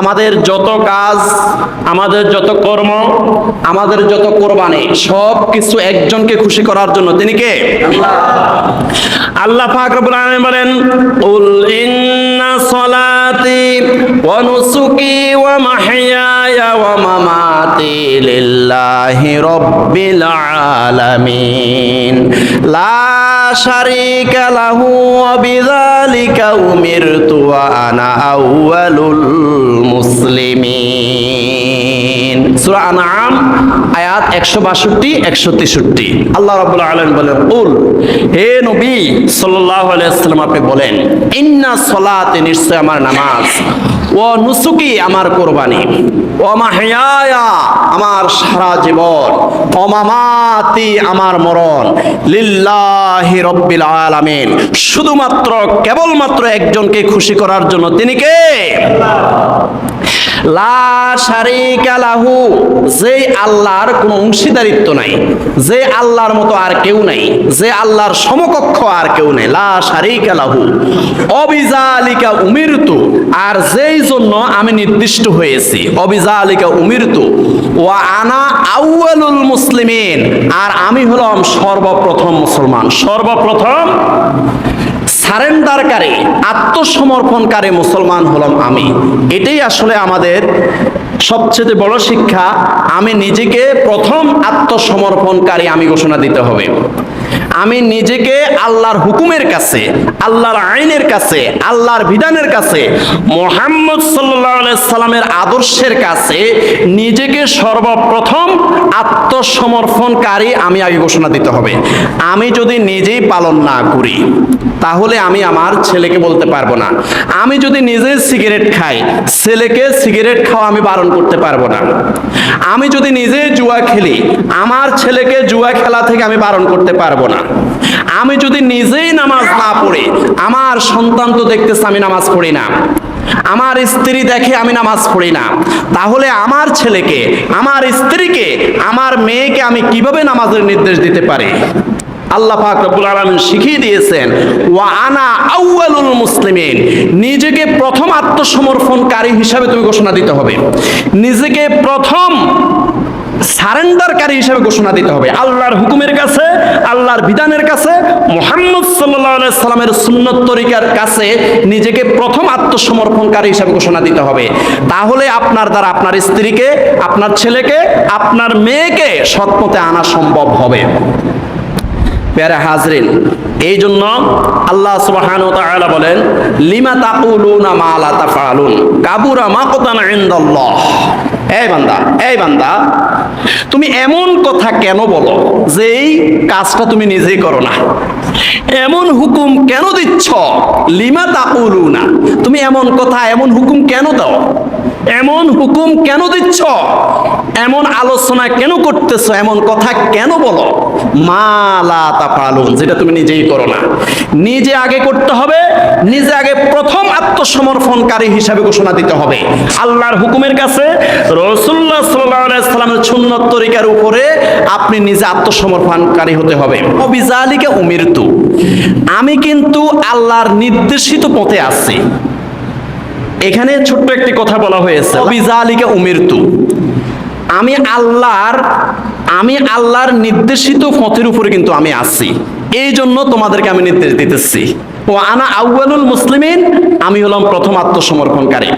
আমাদের যত কাজ, আমাদের যত কর্ম, আমাদের যত কোরবানি, সব কিছু একজনকে খুশি করার জন্য। তিনি কে? আল্লাহ পাক রব্বুল বলেন কুল ইন্না সলাতি ওয়া নুসুকি ওয়া মাহইয়ায়া ওয়া মামাতি লিল্লাহি রাব্বিল আলামিন। লা শারীকা লাহু ওয়া বিযালিকা উমিরতু ওয়া আনা আউয়ালুল মুসলিমিন। সূরা আনআম, আয়াত 162 163 আল্লাহ রাব্বুল আলামিন বলেন কুল হে নবী সাল্লাল্লাহু আলাইহি ওয়াসাল্লাম, আপনি বলেন, ইন্না সলাতে নিশ্চয় আমার নামাজ, ও নুসুকি আমার কোরবানি, ও মাহিয়ায়া আমার সারা জীবন, ও মামাতি আমার মরণ, লিল্লাহি রব্বিল আলামিন। শুধুমাত্র, কেবলমাত্র একজনকে খুশি করার জন্য তিনি কে? লা শারিকা লাহু, যে আল্লাহর কোনো অংশীদারিত্ব নাই, যে আল্লাহর মতো আর কেউ নাই, যে আল্লাহর সমকক্ষ আর কেউ নেই, লা শারিকা লাহু, অবিজালিকা উমিরতু, আর যেই জন্য আমি নির্দিষ্ট হয়েছি, অবিজালিকা উমিরতু, ওয়া আনা আউয়ালুল মুসলিমিন, আর আমি হলাম সর্বপ্রথম মুসলমান। সর্বপ্রথম সারেন্ডারকারী, আত্মসমর্পণকারী মুসলমান হলাম আমি। এটাই আসলে আমাদের সবচেয়ে বড় শিক্ষা। আমি নিজেকে প্রথম আত্মসমর্পণকারী আমি ঘোষণা দিতে হবে। আমি নিজেকে আল্লাহর হুকুমের কাছে, আল্লাহর আইনের কাছে, আল্লাহর বিধানের কাছে, মোহাম্মদ সাল্লামের আদর্শের কাছে নিজেকে সর্বপ্রথম আত্মসমর্পণকারী আমি আগে ঘোষণা দিতে হবে। আমি যদি নিজেই পালন না করি তাহলে আমি আমার ছেলেকে বলতে পারব না। আমি যদি নিজে সিগারেট খাই, ছেলেকে সিগারেট খাওয়া আমি বারণ করতে পারব না। আমি যদি নিজে জুয়া খেলি, আমার ছেলেকে জুয়া খেলা থেকে আমি বারণ করতে পারব না। আমি যদি নিজেই নামাজ না পড়ি, আমার সন্তান তো দেখতেছে আমি নামাজ পড়ি না। আমার স্ত্রী দেখে আমি নামাজ পড়ি না। তাহলে আমার ছেলেকে, আমার স্ত্রীকে, আমার মেয়েকে আমি কীভাবে নামাজের নির্দেশ দিতে পারি? আল্লাহ পাক রব্বুল আলামিন শিখিয়ে দিয়েছেন, ওয়া আনা আউয়ালুল মুসলিমিন নিজেকে প্রথম আত্মসমর্পণকারী হিসাবে তুমি ঘোষণা দিতে হবে। নিজেকে প্রথম সারেন্ডারকারী হিসেবে ঘোষণা দিতে হবে। আল্লাহর হুকুমের কাছে, আল্লাহর বিধানের কাছে, মোহাম্মদ সাল্লাহ সাল্লামের সুন্নত তরিকার কাছে নিজেকে প্রথম আত্মসমর্পণকারী হিসেবে ঘোষণা দিতে হবে। তাহলে আপনার দ্বারা আপনার স্ত্রীকে, আপনার ছেলেকে, আপনার মেয়েকে সৎপথে আনা সম্ভব হবে। প্যারা হাজরিন। এই জন্য আল্লাহ সুবহান তাআলা বলেন, লিমা তাকুলুনা মা লা তাফআলুন? কাবুরা মাকতান ইনদাল্লাহ। এই বান্দা এই বান্দা, তুমি এমন কথা কেন বলো যে এই কাজটা তুমি নিজেই করো না? এমন হুকুম কেন দিচ্ছ? লিমা তাকুলুনা। তুমি এমন কথা, এমন হুকুম কেন দাও? এমন হুকুম কেন দিচ্ছ? এমন আলোচনা কেন করতেছো? এমন কথা কেন বলো? মালা তাফালুন যেটা তুমি নিজেই করো না। নিজে আগে করতে হবে, নিজে আগে প্রথম আত্মসমর্পণকারী হিসাবে ঘোষণা দিতে হবে। আল্লাহর হুকুমের কাছে রসুল্লাহ সাল্লামের সুন্নত তরিকার উপরে আপনি নিজে আত্মসমর্পণকারী হতে হবে। অবিজালিকে উমিরতু। আমি কিন্তু আল্লাহর নির্দেশিত পথে আছি। এখানে ছোট্ট একটি কথা বলা হয়েছে, অবিজালিকা উমিরতু। আমি আল্লাহর আমি আল্লাহর নির্দেশিত পথের উপরে কিন্তু আমি আছি। এই জন্য তোমাদেরকে আমি নির্দেশ দিতেছি। ও আনা আউয়ালুল মুসলিমিন, আমি হলাম প্রথম আত্মসমর্পণকারী।